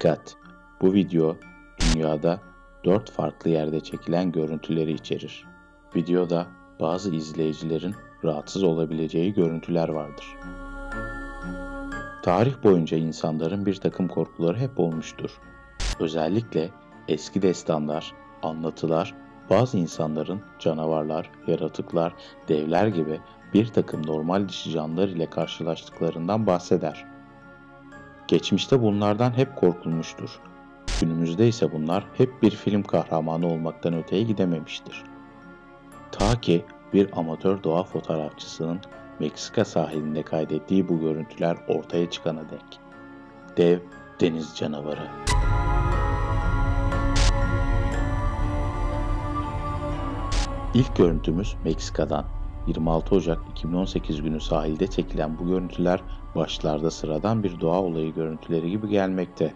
Dikkat! Bu video dünyada 4 farklı yerde çekilen görüntüleri içerir. Videoda bazı izleyicilerin rahatsız olabileceği görüntüler vardır. Tarih boyunca insanların bir takım korkuları hep olmuştur. Özellikle eski destanlar, anlatılar, bazı insanların canavarlar, yaratıklar, devler gibi bir takım normal dişi canlılar ile karşılaştıklarından bahseder. Geçmişte bunlardan hep korkulmuştur. Günümüzde ise bunlar hep bir film kahramanı olmaktan öteye gidememiştir. Ta ki bir amatör doğa fotoğrafçısının Meksika sahilinde kaydettiği bu görüntüler ortaya çıkana dek. Dev deniz canavarı. İlk görüntümüz Meksika'dan. 26 Ocak 2018 günü sahilde çekilen bu görüntüler başlarda sıradan bir doğa olayı görüntüleri gibi gelmekte.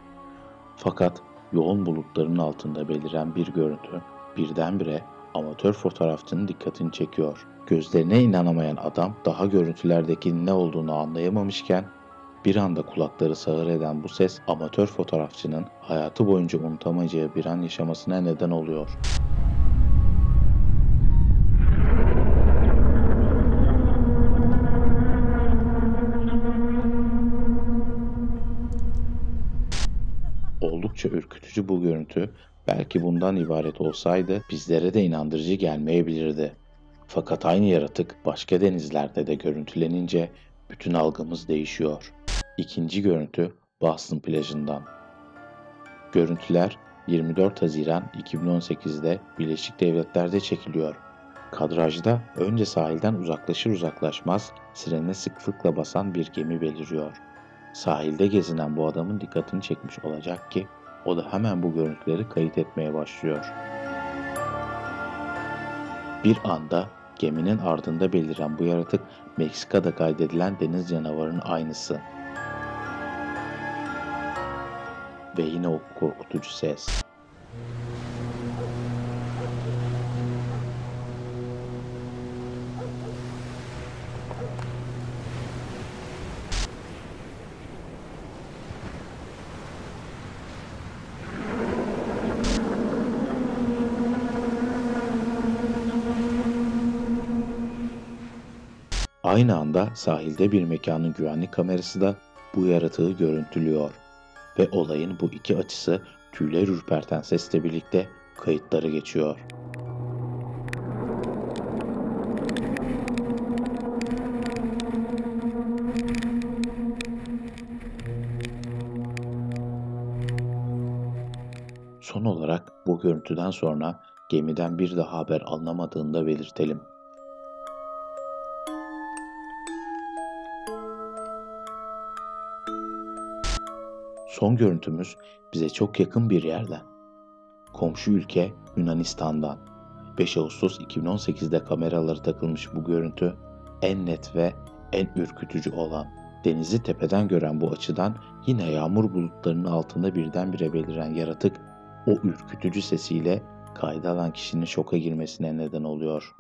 Fakat yoğun bulutların altında beliren bir görüntü birdenbire amatör fotoğrafçının dikkatini çekiyor. Gözlerine inanamayan adam daha görüntülerdeki ne olduğunu anlayamamışken bir anda kulakları sağır eden bu ses amatör fotoğrafçının hayatı boyunca unutamayacağı bir an yaşamasına neden oluyor. Oldukça ürkütücü bu görüntü belki bundan ibaret olsaydı bizlere de inandırıcı gelmeyebilirdi. Fakat aynı yaratık başka denizlerde de görüntülenince bütün algımız değişiyor. İkinci görüntü Boston plajından. Görüntüler 24 Haziran 2018'de Birleşik Devletler'de çekiliyor. Kadrajda önce sahilden uzaklaşır uzaklaşmaz sirene sıklıkla basan bir gemi beliriyor. Sahilde gezinen bu adamın dikkatini çekmiş olacak ki o da hemen bu görüntüleri kayıt etmeye başlıyor. Bir anda geminin ardında beliren bu yaratık Meksika'da kaydedilen deniz canavarının aynısı. Ve yine o korkutucu ses. Aynı anda sahilde bir mekanın güvenlik kamerası da bu yaratığı görüntülüyor ve olayın bu iki açısı tüyler ürperten sesle birlikte kayıtlara geçiyor. Son olarak bu görüntüden sonra gemiden bir daha haber alınamadığını da belirtelim. Son görüntümüz bize çok yakın bir yerden. Komşu ülke Yunanistan'dan. 5 Ağustos 2018'de kameraları takılmış bu görüntü en net ve en ürkütücü olan. Denizi tepeden gören bu açıdan yine yağmur bulutlarının altında birdenbire beliren yaratık o ürkütücü sesiyle kayda alan kişinin şoka girmesine neden oluyor.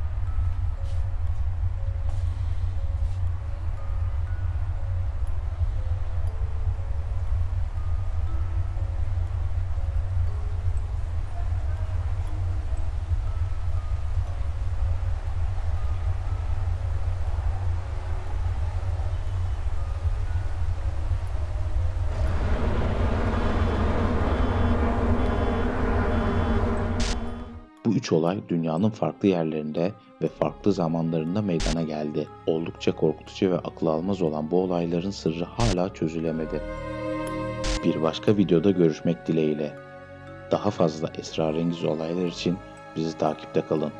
Üç olay dünyanın farklı yerlerinde ve farklı zamanlarında meydana geldi. Oldukça korkutucu ve akıl almaz olan bu olayların sırrı hala çözülemedi. Bir başka videoda görüşmek dileğiyle. Daha fazla esrarengiz olaylar için bizi takipte kalın.